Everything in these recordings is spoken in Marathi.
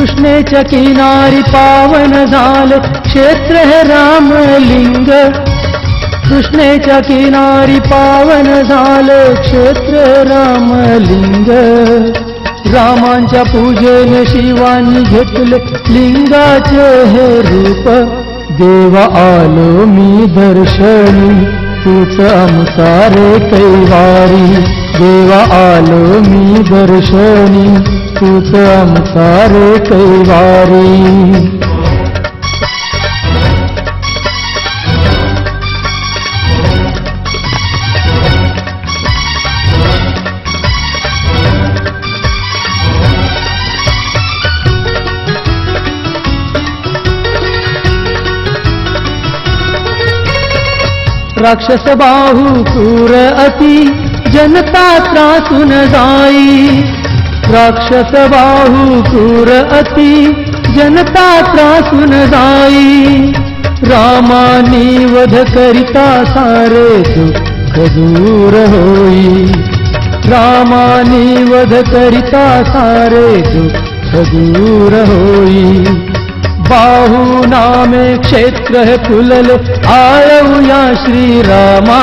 कृष्णेच्या किनारी पावन झालं क्षेत्र हे रामलिंग. कृष्णेच्या किनारी पावन झालं क्षेत्र रामलिंग. रामांच्या पूजेने शिवानी घेतले लिंगाचे हे रूप. देवा आलो मी दर्शनी तूच अमसारे कैवारी. देवा आलो मी दर्शनी तूच अमसारे कैवारी राक्षस बाहू क्रूर अति जनता त्रासून जाई। राक्षस बाहू क्रूर अति जनता त्रासून जाई। रामानी वध करिता सारे दुःख दूर होई। रामानी वध करिता सारे दुःख दूर होई। बाहू नामे क्षेत्र हे फुलले आळवूया श्रीरामा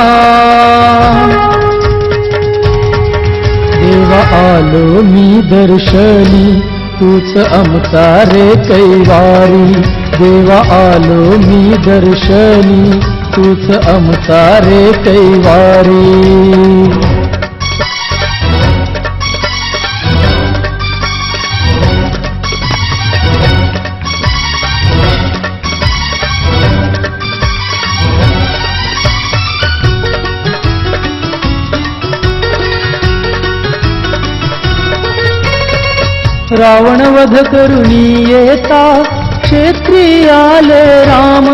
आलो मी दर्शनी तूच अमतारे कैवारी. देवा आलो मी दर्शनी तूच अमतारे कैवारी. रावण वध करुणी येता क्षेत्री आले राम.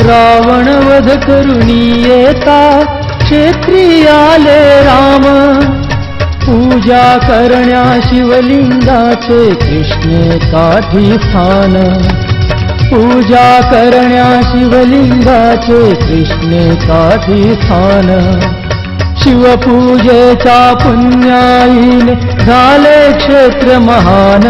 रावण वध करुणी येता क्षेत्री आले राम. पूजा करण्या शिवलिंगाचे कृष्णे काठी स्थान. पूजा करण्या शिवलिंगाचे कृष्णे काठी स्थान. शिवपूजेचा पुण्याईन झाले क्षेत्र महान.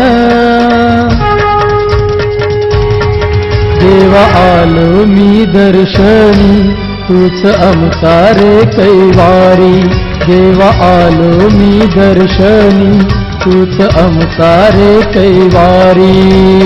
देवा आलो मी दर्शनी तूच अमतारे कैवारी. देवा आलो मी दर्शनी तूच अमतारे कैवारी.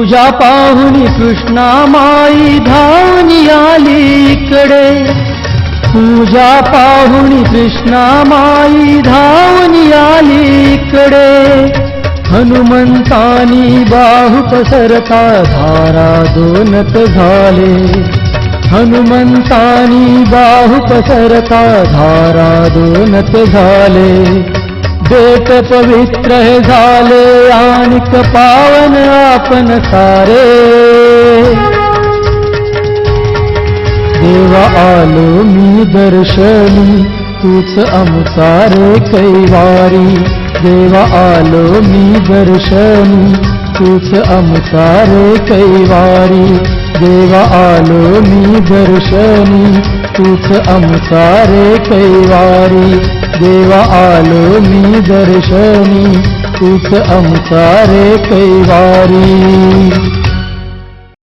तुझ्या पाहुणी कृष्णा माई धावनी आली इकडे. तुझ्या पाहुणी कृष्णा माई धावनी आली इकडे. हनुमंतानी बाहू पसरता धारा दोनत झाले. हनुमंतानी बाहू पसरता धारा दोनत झाले. देत पवित्र हे झाले आणिक पावन आपण सारे। देवा आलो मी दर्शनी तूच अमसारे कैवारी। देवा आलो मी दर्शनी तूच अमसारे कैवारी। देवा आलो मी दर्शनी तूच अमसारे कैवारी। देवा आलो मी दर्शनी तूच अमसारे कैवारी.